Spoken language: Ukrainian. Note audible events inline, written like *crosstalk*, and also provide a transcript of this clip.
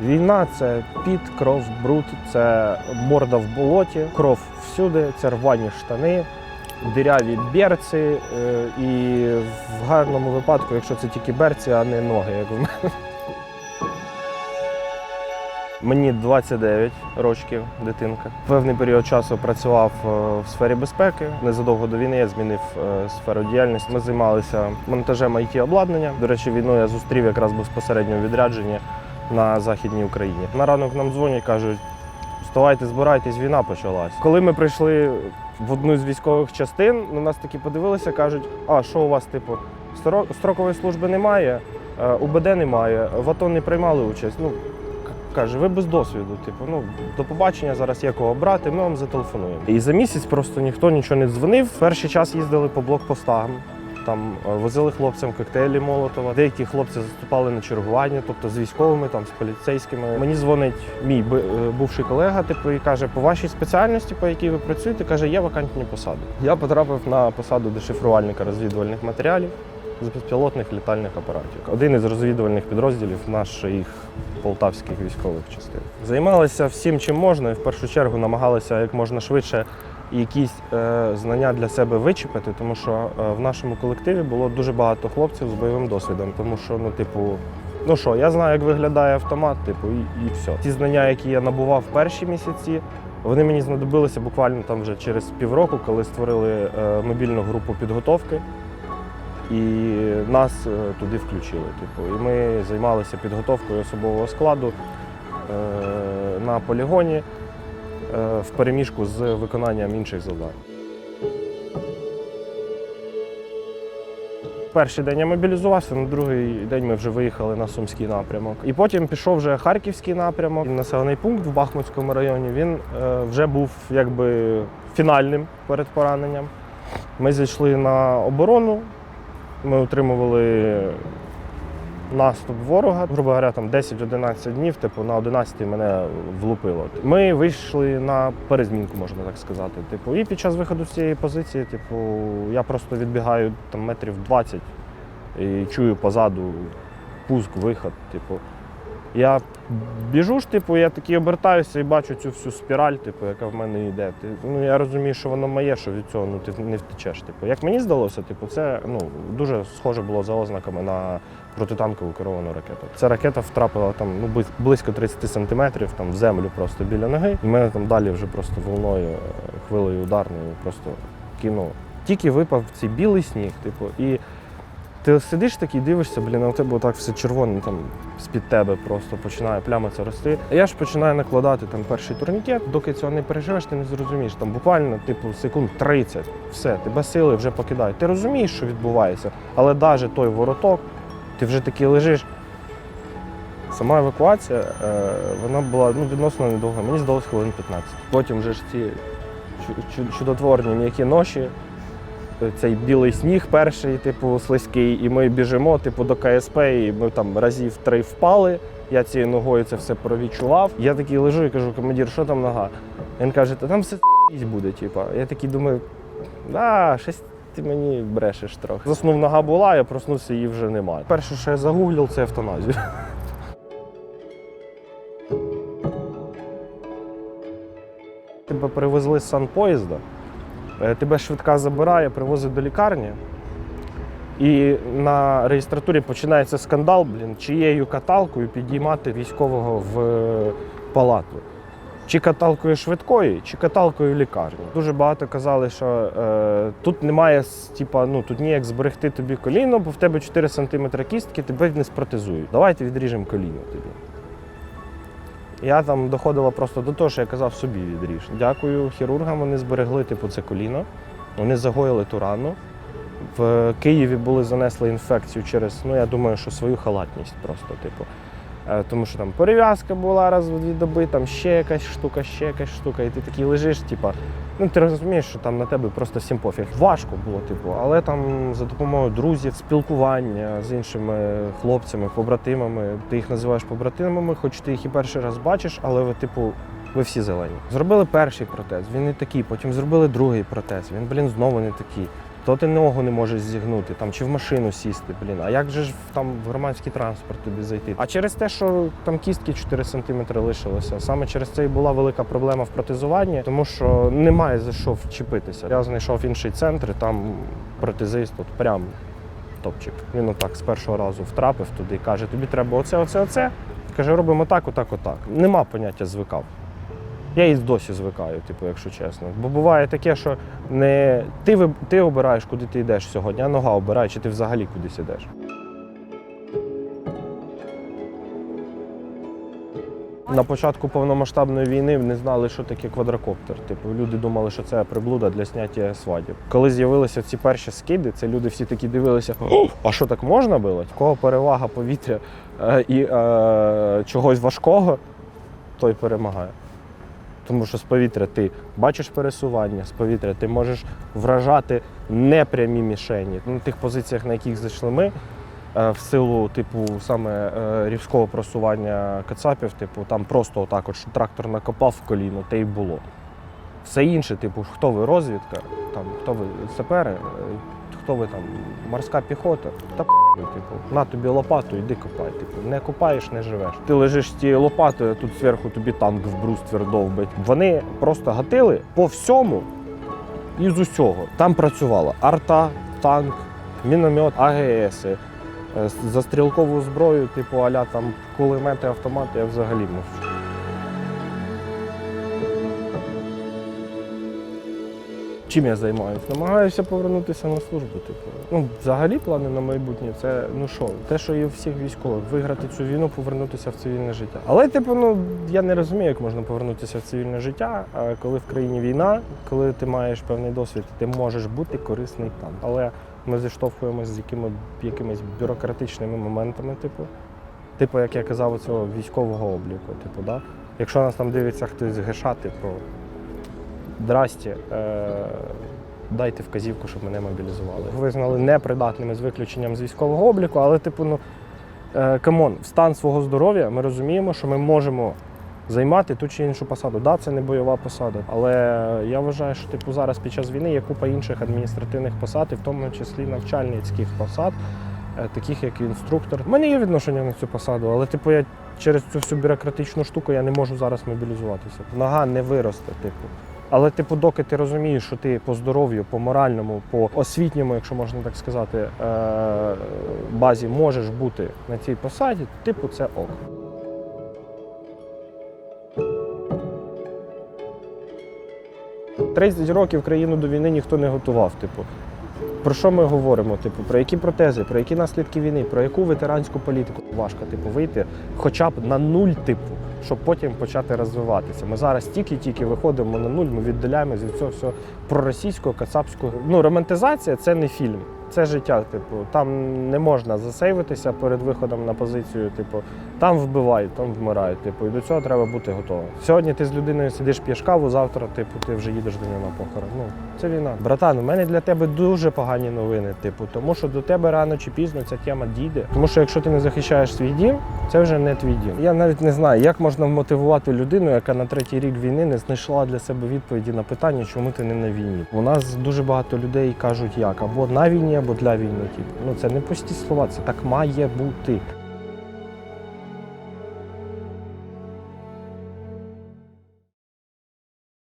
Війна це піт, кров, бруд, це морда в болоті, кров всюди, це рвані штани, диряві берці. е, І в гарному випадку, якщо це тільки берці, а не ноги, як в мене. Мені 29 років, дитинка. Певний період часу працював е, в сфері безпеки. Незадовго до війни я змінив е, сферу діяльності. Ми займалися монтажем it обладнання. До речі, війну я зустрів якраз безпосередньо у відрядженні на Західній Україні. На ранок нам дзвонять, кажуть, вставайте, збирайтесь, війна почалась. Коли ми прийшли в одну з військових частин, на нас такі подивилися, кажуть, а що у вас, типу, стро- строкової служби немає, е, УБД немає, в АТО не приймали участь. Ну, каже, ви без досвіду. Типу, ну до побачення зараз є кого брати, ми вам зателефонуємо. І за місяць просто ніхто нічого не дзвонив. Перший час їздили по блокпостам. Там е, возили хлопцям коктейлі Молотова. Деякі хлопці заступали на чергування, тобто з військовими, там з поліцейськими. Мені дзвонить мій е, бувший колега, типу, і каже, по вашій спеціальності, по якій ви працюєте, каже, є вакантні посади. Я потрапив на посаду дешифрувальника розвідувальних матеріалів з безпілотних літальних апаратів. Один із розвідувальних підрозділів наших полтавських військових частин. Займалися всім, чим можна, і в першу чергу намагалися як можна швидше якісь е, знання для себе вичепити, тому що е, в нашому колективі було дуже багато хлопців з бойовим досвідом. Тому що, ну, типу, ну що, я знаю, як виглядає автомат, типу, і, і все. Ті знання, які я набував в перші місяці, вони мені знадобилися буквально там вже через півроку, коли створили е, мобільну групу підготовки. І нас е, туди включили. Типу, і ми займалися підготовкою особового складу е, на полігоні в переміжку з виконанням інших завдань. Перший день я мобілізувався, на другий день ми вже виїхали на Сумський напрямок. І потім пішов вже Харківський напрямок. Населений пункт в Бахмутському районі. Він е, вже був якби фінальним перед пораненням. Ми зайшли на оборону, ми отримували наступ ворога. Грубо говоря, там 10-11 днів, типу на 11 мене влупило. Ми вийшли на перезмінку, можна так сказати. Типу, і під час виходу з цієї позиції, типу, я просто відбігаю там метрів 20 і чую позаду пуск, виход. Типу. Я біжу ж, типу, я такий обертаюся і бачу цю всю спіраль, типу, яка в мене йде. Ти- Ну, я розумію, що воно моє, що від цього ну, ти не втечеш. Типу. Як мені здалося, типу, це ну, дуже схоже було за ознаками на протитанкову керовану ракету. Ця ракета втрапила там ну, близько 30 сантиметрів там, в землю просто біля ноги. І мене там далі вже просто волною, е, хвилею ударною просто кинуло. Тільки випав цей білий сніг, типу, і ти сидиш такий, дивишся, блін, а у тебе так все червоне там з-під тебе просто починає плямиця рости. А я ж починаю накладати там перший турнікет, доки цього не переживеш, ти не зрозумієш. Там буквально, типу, секунд 30, все, тебе сили вже покидають. Ти розумієш, що відбувається, але навіть той вороток, ти вже такий лежиш. Сама евакуація, е, вона була ну, відносно недовга, мені здалося хвилин 15. Потім вже ж ці чу- чу- чудотворні м'які ноші, цей білий сніг перший, типу, слизький, і ми біжимо, типу, до КСП, і ми там разів три впали. Я цією ногою це все провідчував. Я такий лежу і кажу, командир, що там нога? Він каже, та там все буде. Типу. Я такий думаю, а, щось ти мені брешеш трохи. Заснув нога була, я проснувся, її вже немає. Перше, що я загуглив, це евтаназію. *laughs* Тебе привезли з санпоїзда, тебе швидка забирає, привозить до лікарні. І на реєстратурі починається скандал, блін, чиєю каталкою підіймати військового в е, палату. Чи каталкою швидкої, чи каталкою лікарні. Дуже багато казали, що е, тут немає типа, ну тут ніяк зберегти тобі коліно, бо в тебе 4 см кістки, тебе не спротезують. Давайте відріжемо коліно тобі. Я там доходила просто до того, що я казав собі відріж. Дякую хірургам, вони зберегли типу, це коліно, вони загоїли ту рану. В Києві були занесли інфекцію через, ну я думаю, що свою халатність просто, типу. Е, Тому що там перев'язка була раз в дві доби, там ще якась штука, ще якась штука, і ти такий лежиш, типу, ну ти розумієш, що там на тебе просто всім пофіг. Важко було, типу, але там за допомогою друзів, спілкування з іншими хлопцями, побратимами, ти їх називаєш побратимами, хоч ти їх і перший раз бачиш, але ви, типу, ви всі зелені. Зробили перший протез, він не такий, потім зробили другий протез, він, блін, знову не такий. То ти ногу не можеш зігнути, там, чи в машину сісти, блін. А як же ж там в громадський транспорт тобі зайти? А через те, що там кістки 4 см лишилося, саме через це і була велика проблема в протезуванні, тому що немає за що вчепитися. Я знайшов інший центр, і там протезист от прям топчик. Він отак з першого разу втрапив туди і каже: тобі треба оце, оце, оце. Каже, робимо так, отак, отак. Нема поняття звикав. Я і досі звикаю, типу, якщо чесно. Бо буває таке, що не ти, виб- ти обираєш, куди ти йдеш сьогодні, а нога обирає, чи ти взагалі кудись йдеш. На початку повномасштабної війни не знали, що таке квадрокоптер. Типу, люди думали, що це приблуда для зняття свадіб. Коли з'явилися ці перші скиди, це люди всі такі дивилися: а що так можна було? Кого перевага повітря е, і е, чогось важкого, той перемагає. Тому що з повітря ти бачиш пересування, з повітря ти можеш вражати непрямі мішені. На тих позиціях, на яких зайшли ми, е, в силу типу саме е, рівського просування кацапів, типу, там просто отак, от, що трактор накопав в коліно, те й було. Все інше, типу, хто ви розвідка, там, хто ви сапери, е, хто ви там, морська піхота, та типу, на тобі лопату, йди копай. Типу, не копаєш, не живеш. Ти лежиш з тією лопатою, тут зверху тобі танк в бруствір довбить. Вони просто гатили по всьому і з усього. Там працювала арта, танк, міномет, АГС. е, За стрілкову зброю, типу аля там кулемети, автомати, я взагалі мовчу. Чим я займаюся? Намагаюся повернутися на службу. Типу. Ну, взагалі плани на майбутнє це ну що, те, що і у всіх військових, виграти цю війну, повернутися в цивільне життя. Але, типу, ну я не розумію, як можна повернутися в цивільне життя, коли в країні війна, коли ти маєш певний досвід, ти можеш бути корисний там. Але ми зіштовхуємося з якими, якимись бюрократичними моментами, типу. Типу, як я казав, цього військового обліку. Типу, да? Якщо нас там дивиться хтось з ГШ, типу, здрасте, е, дайте вказівку, щоб мене мобілізували. Визнали непридатними з виключенням з військового обліку, але, типу, ну, е, камон, в стан свого здоров'я ми розуміємо, що ми можемо займати ту чи іншу посаду. Да, це не бойова посада, але я вважаю, що типу, зараз під час війни є купа інших адміністративних посад, і в тому числі навчальницьких посад, е, таких як інструктор. У мене є відношення на цю посаду, але типу я через цю всю бюрократичну штуку я не можу зараз мобілізуватися. Нога не виросте, типу. Але, типу, доки ти розумієш, що ти по здоров'ю, по моральному, по освітньому, якщо можна так сказати, е, базі можеш бути на цій посаді, типу, це ок. Тридцять років країну до війни ніхто не готував. Типу, про що ми говоримо? Типу, про які протези, про які наслідки війни, про яку ветеранську політику важко типу, вийти хоча б на нуль, типу, щоб потім почати розвиватися. Ми зараз тільки-тільки виходимо на нуль, ми віддаляємося від цього всього проросійського, кацапського. Ну, романтизація це не фільм. Це життя, типу, там не можна засейвитися перед виходом на позицію. Типу, там вбивають, там вмирають. Типу, і до цього треба бути готовим. Сьогодні ти з людиною сидиш п'єш каву, завтра, типу, ти вже їдеш до нього на похорон. Ну, це війна. Братан, у мене для тебе дуже погані новини. Типу, тому що до тебе рано чи пізно ця тема дійде. Тому що якщо ти не захищаєш свій дім, це вже не твій дім. Я навіть не знаю, як можна мотивувати людину, яка на третій рік війни не знайшла для себе відповіді на питання, чому ти не на війні. У нас дуже багато людей кажуть, як або на війні, або для війни. Ну це не пусті слова, це так має бути.